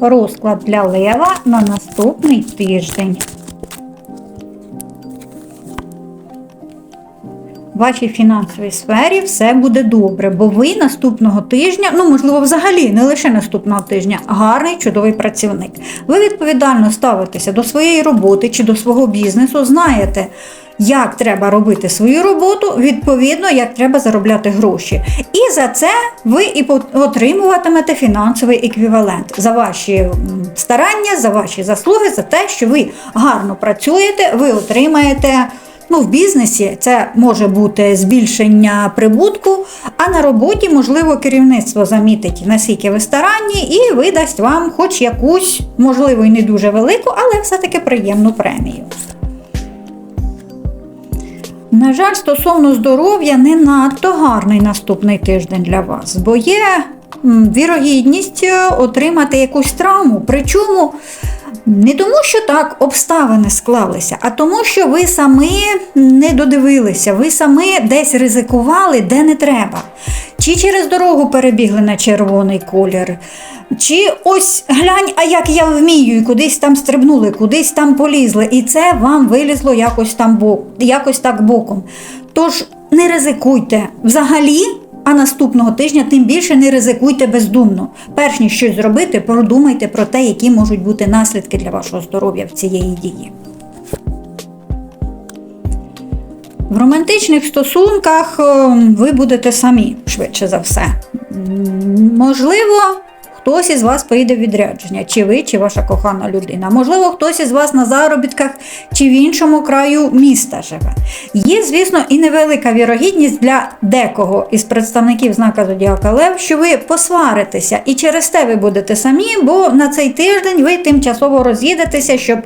Розклад для лева на наступний тиждень. В вашій фінансовій сфері все буде добре, бо ви наступного тижня, ну можливо, взагалі не лише наступного тижня, гарний чудовий працівник. Ви відповідально ставитеся до своєї роботи чи до свого бізнесу, знаєте, як треба робити свою роботу, відповідно, як треба заробляти гроші. І за це ви і отримуватимете фінансовий еквівалент за ваші старання, за ваші заслуги, за те, що ви гарно працюєте, ви отримаєте. Ну, в бізнесі це може бути збільшення прибутку, а на роботі, можливо, керівництво замітить, наскільки ви старанні, і видасть вам хоч якусь, можливо, і не дуже велику, але все-таки приємну премію. На жаль, стосовно здоров'я не надто гарний наступний тиждень для вас, бо є вірогідність е, отримати якусь травму. Причому не тому, що так обставини склалися, а тому, що ви самі не додивилися, ви самі десь ризикували, де не треба. Чи через дорогу перебігли на червоний колір, чи ось глянь, а як я вмію, і кудись там стрибнули, кудись там полізли, і це вам вилізло якось там бок, якось так боком. Тож не ризикуйте взагалі, а наступного тижня тим більше не ризикуйте бездумно. Перш ніж щось зробити, продумайте про те, які можуть бути наслідки для вашого здоров'я в цієї дії. В романтичних стосунках е, ви будете самі, швидше за все. Можливо, хтось із вас поїде в відрядження, чи ви, чи ваша кохана людина. Можливо, хтось із вас на заробітках чи в іншому краю міста живе. Є, звісно, і невелика вірогідність для декого із представників знака Зодіака Лев, що ви посваритеся, і через те ви будете самі, бо на цей тиждень ви тимчасово роз'їдетеся, щоб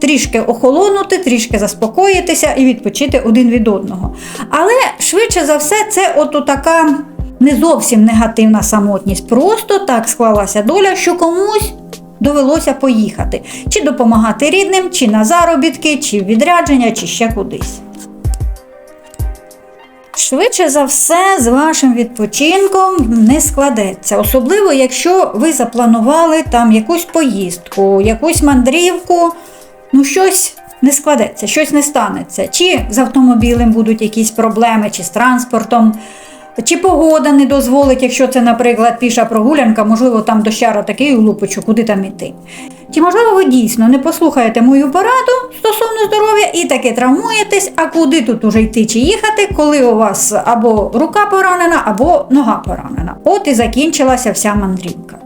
трішки охолонути, трішки заспокоїтися і відпочити один від одного. Але швидше за все, це от така не зовсім негативна самотність. Просто так склалася доля, що комусь довелося поїхати, чи допомагати рідним, чи на заробітки, чи в відрядження, чи ще кудись. Швидше за все, з вашим відпочинком не складеться, особливо якщо ви запланували там якусь поїздку, якусь мандрівку, ну щось не складеться, щось не станеться. Чи з автомобілем будуть якісь проблеми, чи з транспортом. Чи погода не дозволить, якщо це, наприклад, піша прогулянка, можливо, там дощара такий улупочу, куди там іти. Чи можливо ви дійсно не послухаєте мою пораду стосовно здоров'я і таки травмуєтесь, а куди тут уже йти чи їхати, коли у вас або рука поранена, або нога поранена. От і закінчилася вся мандрівка.